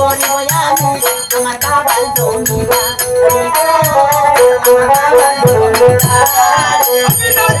করিব আমি আমার বাবার জমিবা আমার বাবার জমিবা বিনোদ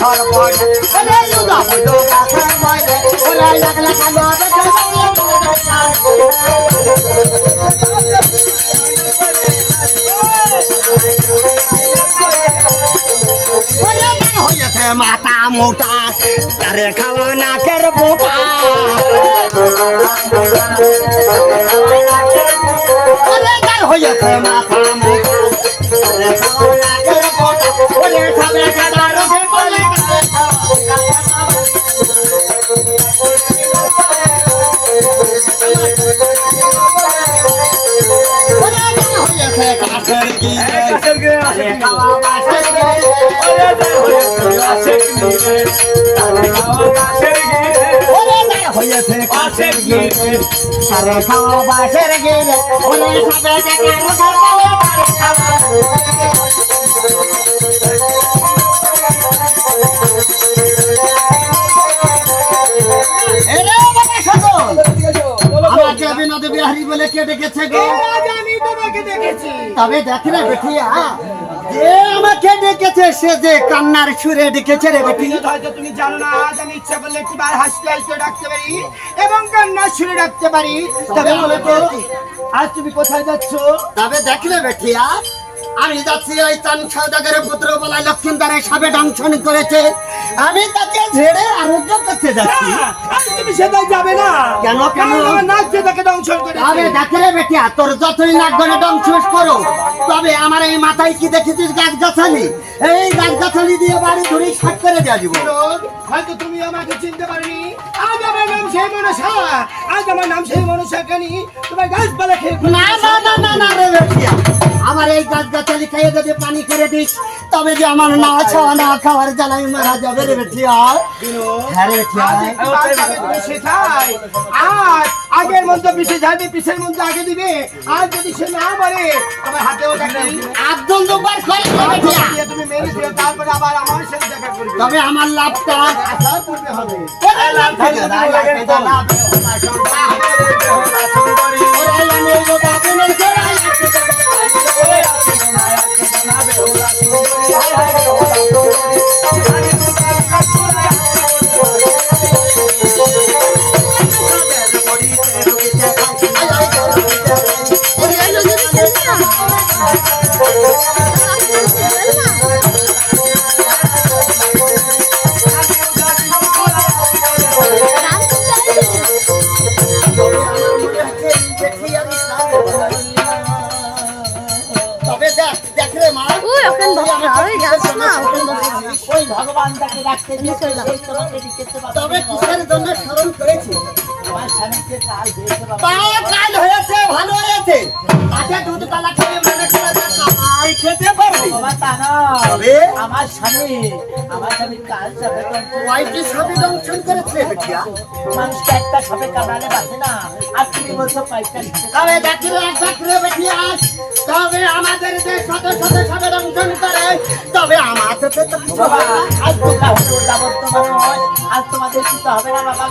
ডাকলো রে বিনোদ বলা ওরে লুগা বলো পাথর পড়ে ওরে লাগলা কালো মাথা মোটা তারে খাওয়া হয়েছে মাথা মোটা তারে রোগে বলে ওরে গাল হয়েছে কাঠের কি তারে খাওয়া বাসের ওরে বিহারী বলে কে ডেকেছে গো? আমি তোমাকে ডেকেছি। তবে দেখি না বেঠিয়া যে আমাকে ডেকেছে সে যে কান্নার সুরে ডেকেছে রে বেটি হয়তো তুমি জানো না আজ আমি ইচ্ছা করলে একবার হাসতে হাসতে ডাকতে পারি এবং কান্নার সুরে ডাকতে পারি। তবে বলে তো। আজ তুমি কোথায় যাচ্ছ? তবে দেখ না বেঠিয়া আমি যাচ্ছি ওই চান সৌদাগরের পুত্র বলা লক্ষ্মীদারের সাবে দংশন করেছে। আমি তাকে ঝেড়ে আরোগ্য করতে যাচ্ছি। তুমি সেটাই যাবে না। কেন, কেন? নাচ যে তাকে করে তবে দেখ রে বেটিয়া তোর যতই নাক গনে দংশন করো। তবে আমার এই মাথায় কি দেখেছিস গাছ গাছালি এই গাছ গাছালি দিয়ে বাড়ি ধরে শাক করে দেওয়া দিব। হয়তো তুমি আমাকে চিনতে পারিনি। আজ আমার নাম সেই মনসা আজ আমার নাম সেই মনসা কানি। তোমার গাছপালা খেয়ে না না না না না রে বেটিয়া। আমার এই গাছ গাছালি খেয়ে যদি পানি করে দিস তবে যে আমার না খাওয়া না খাওয়ার জ্বালাই মারা যাবে রে বেটিয়া হ্যাঁ রে আর আগের মধ্যে পিছে যাবে পিছের মধ্যে আগে দিবে। আর যদি সে না বলে আমার একদম দুবার করে তুমি মেরে দিও তারপরে আবার আমার সাথে দেখা করবে। তবে আমার লাভটা আসার পূর্বে হবে। ওরে লাভ থাকে না, লাভ থাকে না, লাভ ওরে আমি তবে দেখ দেখ রে মা। ওই ওখানে বসা হয়ে না। ওই ভগবান তাকে। তবে কিসের জন্য স্মরণ করেছি। কাল হয়েছে ভালো হয়েছে। আচ্ছা দুধ কালা খেয়ে মনে করে যে খেতে পারবে। বাবা তা তবে? আমার স্বামী আমার স্বামী কাল সাপে কয়টি সাপে দংশন করেছে বেটিয়া। মানুষকে একটা সাপে কামড়ালে বাঁচে না। আর তুমি বলছো কয়েকটা তবে দেখি বেটিয়া তবে আমাদের যে শত শত সাপে দংশন করে। তবে আমাদের তো। আজ তোমরা মানুষ আজ তোমাদের কিছু হবে না বাবা।